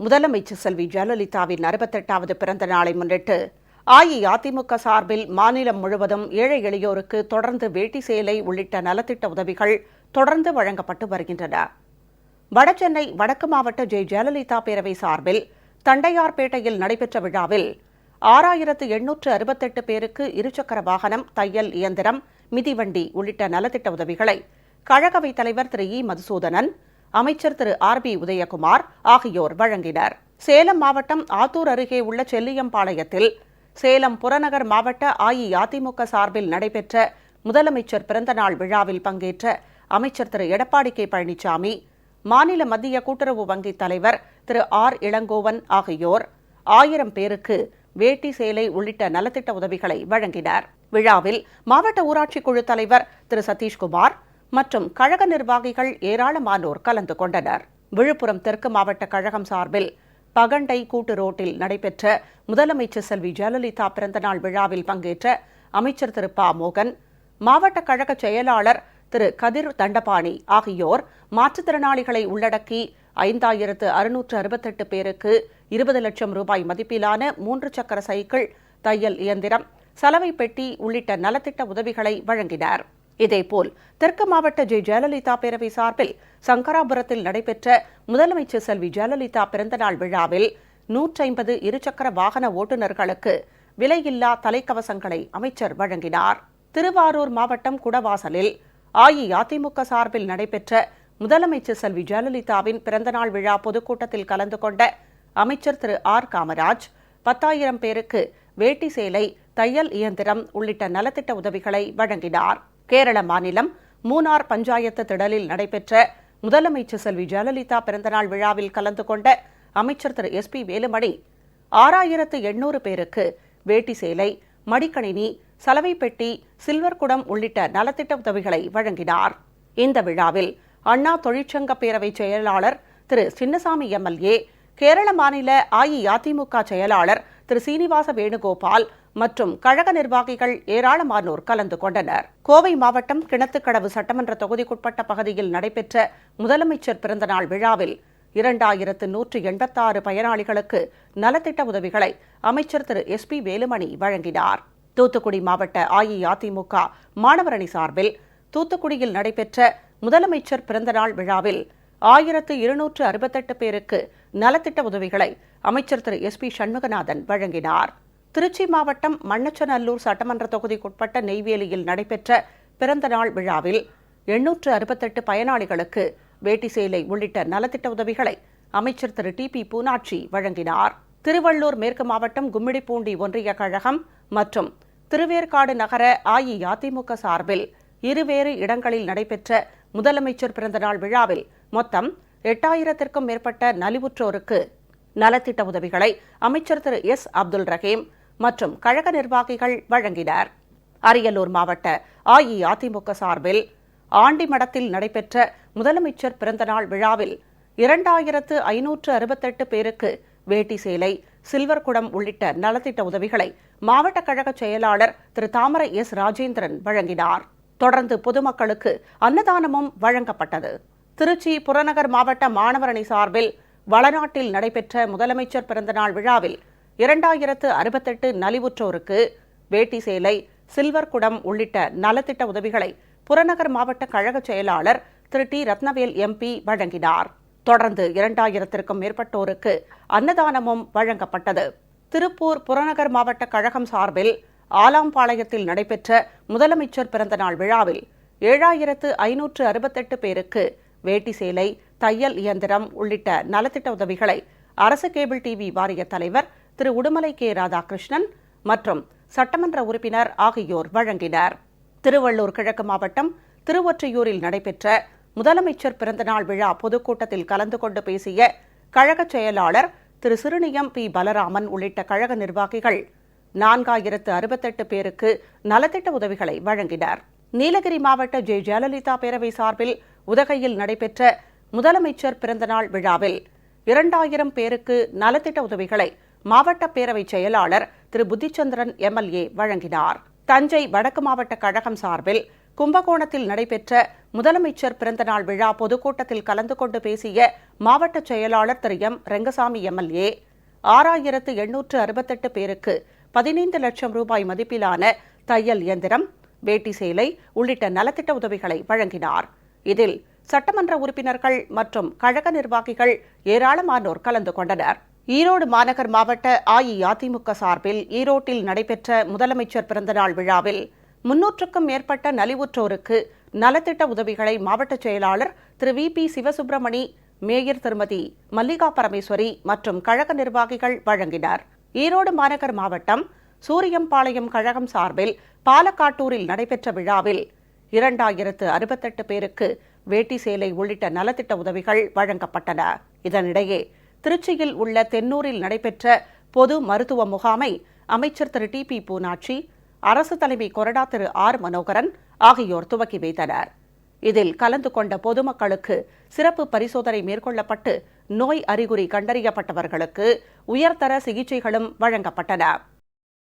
முதலமைச்சர் செல்வி ஜெயலலிதாவின் அறுபத்தெட்டாவது பிறந்த நாளை முன்னிட்டு அஇஅதிமுக சார்பில் மாநிலம் முழுவதும் ஏழை எளியோருக்கு தொடர்ந்து வேட்டி சேலை உள்ளிட்ட நலத்திட்ட உதவிகள் தொடர்ந்து வழங்கப்பட்டு வருகின்றன. வடசென்னை வடக்கு மாவட்ட ஜெய் ஜெயலலிதா பேரவை சார்பில் தண்டையார்பேட்டையில் நடைபெற்ற விழாவில் ஆறாயிரத்து எண்ணூற்று அறுபத்தெட்டு பேருக்கு இருசக்கர வாகனம் தையல் இயந்திரம் மிதிவண்டி உள்ளிட்ட நலத்திட்ட உதவிகளை கழகவைத் தலைவர் திரு. இ. மதுசூதனன் அமைச்சர் திரு ஆர் பி உதயகுமார் ஆகியோர் வழங்கினர். சேலம் மாவட்டம் ஆத்தூர் அருகே உள்ள செல்லியம்பாளையத்தில் சேலம் புறநகர் மாவட்ட அஇஅதிமுக சார்பில் நடைபெற்ற முதலமைச்சர் பிறந்தநாள் விழாவில் பங்கேற்ற அமைச்சர் திரு எடப்பாடி கே பழனிசாமி மாநில மத்திய கூட்டுறவு வங்கி தலைவர் திரு ஆர் இளங்கோவன் ஆகியோர் ஆயிரம் பேருக்கு வேட்டி சேலை உள்ளிட்ட நலத்திட்ட உதவிகளை வழங்கினர். விழாவில் மாவட்ட ஊராட்சி குழு தலைவர் திரு சதீஷ்குமார் மற்றும் கழக நிர்வாகிகள் ஏராளமானோர் கலந்து கொண்டனர். விழுப்புரம் தெற்கு மாவட்ட கழகம் சார்பில் பகண்டை கூட்டு ரோட்டில் நடைபெற்ற முதலமைச்சர் செல்வி ஜெயலலிதா பிறந்தநாள் விழாவில் பங்கேற்ற அமைச்சர் திரு ப. மோகன் மாவட்ட கழக செயலாளர் திரு கதிர் தண்டபாணி ஆகியோர் மாற்றுத்திறனாளிகளை உள்ளடக்கி ஐந்தாயிரத்து அறுநூற்று அறுபத்தெட்டு பேருக்கு இருபது லட்சம் ரூபாய் மதிப்பிலான மூன்று சக்கர சைக்கிள் தையல் இயந்திரம் சலவை பெட்டி உள்ளிட்ட நலத்திட்ட உதவிகளை வழங்கினர். இதேபோல் தெற்கு மாவட்ட ஜெய் ஜெயலலிதா பேரவை சார்பில் சங்கராபுரத்தில் நடைபெற்ற முதலமைச்சர் செல்வி ஜெயலலிதா பிறந்தநாள் விழாவில் நூற்றைம்பது இருசக்கர வாகன ஓட்டுநர்களுக்கு விலையில்லா தலைக்கவசங்களை அமைச்சர் வழங்கினார். திருவாரூர் மாவட்டம் குடவாசலில் அஇஅதிமுக சார்பில் நடைபெற்ற முதலமைச்சர் செல்வி ஜெயலலிதாவின் பிறந்தநாள் விழா பொதுக்கூட்டத்தில் கலந்து கொண்ட அமைச்சர் திரு. ஆர். காமராஜ் பத்தாயிரம் பேருக்கு வேட்டி சேலை தையல் இயந்திரம் உள்ளிட்ட நலத்திட்ட உதவிகளை வழங்கினார். கேரள மாநிலம் மூனார் பஞ்சாயத்து திடலில் நடைபெற்ற முதலமைச்சர் செல்வி ஜெயலலிதா பிறந்தநாள் விழாவில் கலந்து கொண்ட அமைச்சர் திரு எஸ் பி வேலுமணி ஆறாயிரத்து எண்ணூறு பேருக்கு வேட்டி சேலை மடிக்கணினி சலவை பெட்டி சில்வர் குடம் உள்ளிட்ட நலத்திட்ட உதவிகளை வழங்கினார். இந்த விழாவில் அண்ணா தொழிற்சங்க பேரவை செயலாளர் திரு சின்னசாமி எம்எல்ஏ கேரள மாநில அஇஅதிமுக செயலாளர் திரு சீனிவாச வேணுகோபால் மற்றும் கழக நிர்வாகிகள் ஏராளமானோர் கலந்து கொண்டனர். கோவை மாவட்டம் கிணத்துக்கடவு சட்டமன்ற தொகுதிக்குட்பட்ட பகுதியில் நடைபெற்ற முதலமைச்சர் பிறந்தநாள் விழாவில் இரண்டாயிரத்து நூற்று எண்பத்தாறு பயனாளிகளுக்கு நலத்திட்ட உதவிகளை அமைச்சர் திரு. எஸ். பி. வேலுமணி வழங்கினார். தூத்துக்குடி மாவட்ட அஇஅதிமுக மாணவரணி சார்பில் தூத்துக்குடியில் நடைபெற்ற முதலமைச்சர் பிறந்தநாள் விழாவில் ஆயிரத்து இருநூற்று அறுபத்தெட்டு பேருக்கு நலத்திட்ட உதவிகளை அமைச்சர் திரு. எஸ். பி. சண்முகநாதன் வழங்கினார். திருச்சி மாவட்டம் மண்ணச்சநல்லூர் சட்டமன்ற தொகுதிக்குட்பட்ட நெய்வேலியில் நடைபெற்ற பிறந்தநாள் விழாவில் எண்ணூற்று அறுபத்தெட்டு பயனாளிகளுக்கு வேட்டி சேலை உள்ளிட்ட நலத்திட்ட உதவிகளை அமைச்சர் திரு. டி. பி. பூனாட்சி வழங்கினார். திருவள்ளூர் மேற்கு மாவட்டம் கும்மிடிப்பூண்டி ஒன்றிய கழகம் மற்றும் திருவேற்காடு நகர அஇஅதிமுக சார்பில் இருவேறு இடங்களில் நடைபெற்ற முதலமைச்சர் பிறந்தநாள் விழாவில் மொத்தம் எட்டாயிரத்திற்கும் மேற்பட்ட நலிவுற்றோருக்கு நலத்திட்ட உதவிகளை அமைச்சர் திரு. எஸ். அப்துல் ரஹீம் மற்றும் கழக நிர்வாகிகள் வழங்கினர். அரியலூர் மாவட்ட அஇஅதிமுக சார்பில் ஆண்டிமடத்தில் நடைபெற்ற முதலமைச்சர் பிறந்தநாள் விழாவில் இரண்டாயிரத்து ஐநூற்று அறுபத்தெட்டு பேருக்கு வேட்டி சேலை சில்வர் குடம் உள்ளிட்ட நலத்திட்ட உதவிகளை மாவட்ட கழக செயலாளர் திரு தாமரை எஸ் ராஜேந்திரன் வழங்கினார். தொடர்ந்து பொதுமக்களுக்கு அன்னதானமும் வழங்கப்பட்டது. திருச்சி புறநகர் மாவட்ட மாணவரணி சார்பில் வளநாட்டில் நடைபெற்ற முதலமைச்சர் பிறந்தநாள் விழாவில் இரண்டாயிரத்து அறுபத்தெட்டு நலிவுற்றோருக்கு வேட்டி சேலை சில்வர் குடம் உள்ளிட்ட நலத்திட்ட உதவிகளை புறநகர் மாவட்ட கழக செயலாளர் திரு. டி. ரத்னவேல் எம்பி வழங்கினார். தொடர்ந்து இரண்டாயிரத்திற்கும் மேற்பட்டோருக்கு அன்னதானமும் வழங்கப்பட்டது. திருப்பூர் புறநகர் மாவட்ட கழகம் சார்பில் ஆலாம்பாளையத்தில் நடைபெற்ற முதலமைச்சர் பிறந்தநாள் விழாவில் ஏழாயிரத்து ஐநூற்று அறுபத்தெட்டு பேருக்கு வேட்டி சேலை தையல் இயந்திரம் உள்ளிட்ட நலத்திட்ட உதவிகளை அரசு கேபிள் டிவி வாரிய தலைவர் திரு உடுமலை கே ராதாகிருஷ்ணன் மற்றும் சட்டமன்ற உறுப்பினர் ஆகியோர் வழங்கினர். திருவள்ளூர் கிழக்கு மாவட்டம் திருவொற்றியூரில் நடைபெற்ற முதலமைச்சர் பிறந்தநாள் விழா பொதுக்கூட்டத்தில் கலந்து கொண்டு பேசிய கழக செயலாளர் திரு சிறுநியம் பி. பலராமன் உள்ளிட்ட கழக நிர்வாகிகள் நான்காயிரத்து அறுபத்தெட்டு பேருக்கு நலத்திட்ட உதவிகளை வழங்கினர். நீலகிரி மாவட்ட ஜெ. ஜெயலலிதா பேரவை சார்பில் உதகையில் நடைபெற்ற முதலமைச்சர் பிறந்தநாள் விழாவில் இரண்டாயிரம் பேருக்கு நலத்திட்ட உதவிகளை மாவட்ட பேரவை செயலாளர் திரு. புத்திச்சந்திரன் எம்எல்ஏ வழங்கினார். தஞ்சை வடக்கு மாவட்ட கழகம் சார்பில் கும்பகோணத்தில் நடைபெற்ற முதலமைச்சர் பிறந்தநாள் விழா பொதுக்கூட்டத்தில் கலந்து கொண்டு பேசிய மாவட்ட செயலாளர் திரு. எம். ரெங்கசாமி எம்எல்ஏ ஆறாயிரத்து எண்ணூற்று அறுபத்தெட்டு பேருக்கு பதினைந்து லட்சம் ரூபாய் மதிப்பிலான தையல் இயந்திரம் வேட்டி சேலை உள்ளிட்ட நலத்திட்ட உதவிகளை வழங்கினார். இதில் சட்டமன்ற உறுப்பினர்கள் மற்றும் கழக நிர்வாகிகள் ஏராளமானோர் கலந்து கொண்டனர். ஈரோடு மாநகர் மாவட்ட அஇஅதிமுக சார்பில் ஈரோட்டில் நடைபெற்ற முதலமைச்சர் பிறந்தநாள் விழாவில் முன்னூற்றுக்கும் மேற்பட்ட நலிவுற்றோருக்கு நலத்திட்ட உதவிகளை மாவட்ட செயலாளர் Thiru V P Sivasubramani mayor Thirumathi Mallika Parameswari மற்றும் கழக நிர்வாகிகள் வழங்கினர். ஈரோடு மாநகர் மாவட்டம் சூரியம்பாளையம் கழகம் சார்பில் பாலக்காட்டூரில் நடைபெற்ற விழாவில் இரண்டாயிரத்து அறுபத்தெட்டு பேருக்கு வேட்டி சேலை உள்ளிட்ட நலத்திட்ட உதவிகள் வழங்கப்பட்டன. இதனிடையே திருச்சியில் உள்ள தென்னூரில் நடைபெற்ற பொது மருத்துவ முகாமை அமைச்சர் திரு டி பி பூனாட்சி அரசு தலைமை கொறடா திரு ஆர் மனோகரன் ஆகியோர் துவக்கி வைத்தனர். இதில் கலந்து கொண்ட பொதுமக்களுக்கு சிறப்பு பரிசோதனை மேற்கொள்ளப்பட்டு நோய் அறிகுறி கண்டறியப்பட்டவர்களுக்கு உயர்தர சிகிச்சைகளும் வழங்கப்பட்டன.